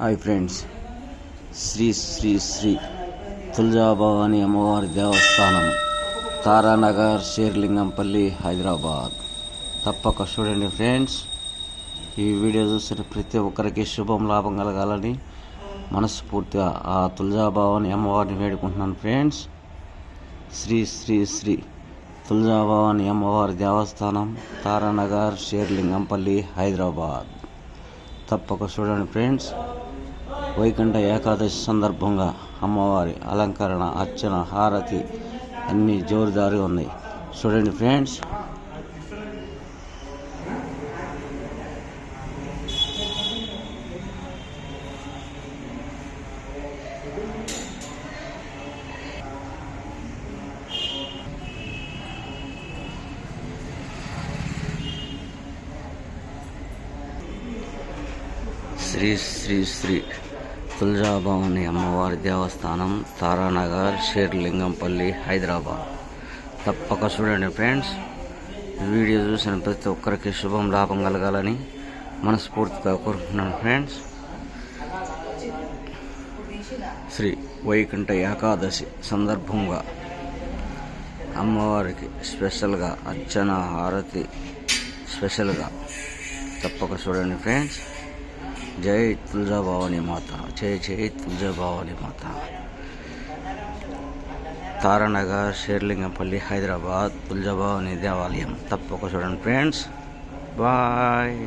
Hi friends. Shri Shri Shri Tuljabhavani అమ్మవారి దేవస్థానం తారానగర్ షేర్లింగంపల్లి హైదరాబాద్. తప్పక చూడండి ఫ్రెండ్స్. ఈ వీడియో చూసిన ప్రతి ఒక్కరికి శుభం లాభం కలగాలని మనస్ఫూర్తిగా ఆ తులజాభవాని అమ్మవారిని వేడుకుంటున్నాను ఫ్రెండ్స్. శ్రీ శ్రీ శ్రీ తులజాభవాని అమ్మవారి దేవస్థానం తారానగర్ షేర్లింగంపల్లి హైదరాబాద్. తప్పక చూడండి ఫ్రెండ్స్. వైకుంఠ ఏకాదశి సందర్భంగా అమ్మవారి అలంకరణ అర్చన హారతి అన్నీ జోరుదారి ఉన్నాయి. చూడండి ఫ్రెండ్స్. శ్రీ శ్రీ శ్రీ తులజాభవాని అమ్మవారి దేవస్థానం తారానగర్ షేర్లింగంపల్లి హైదరాబాద్. తప్పక చూడండి ఫ్రెండ్స్. వీడియో చూసిన ప్రతి ఒక్కరికి శుభం లాభం కలగాలని మనస్ఫూర్తిగా కోరుకుంటున్నాను ఫ్రెండ్స్. శ్రీ వైకుంఠ ఏకాదశి సందర్భంగా అమ్మవారికి స్పెషల్గా అర్చన హారతి స్పెషల్గా తప్పక చూడండి ఫ్రెండ్స్. జై తులజాభవాని మాత జై జై తులజాభవాని మాత తారానగర్ షేర్లింగంపల్లి హైదరాబాద్ తులజాభవాని దేవాలయం తప్పక చూడండి ఫ్రెండ్స్ బాయ్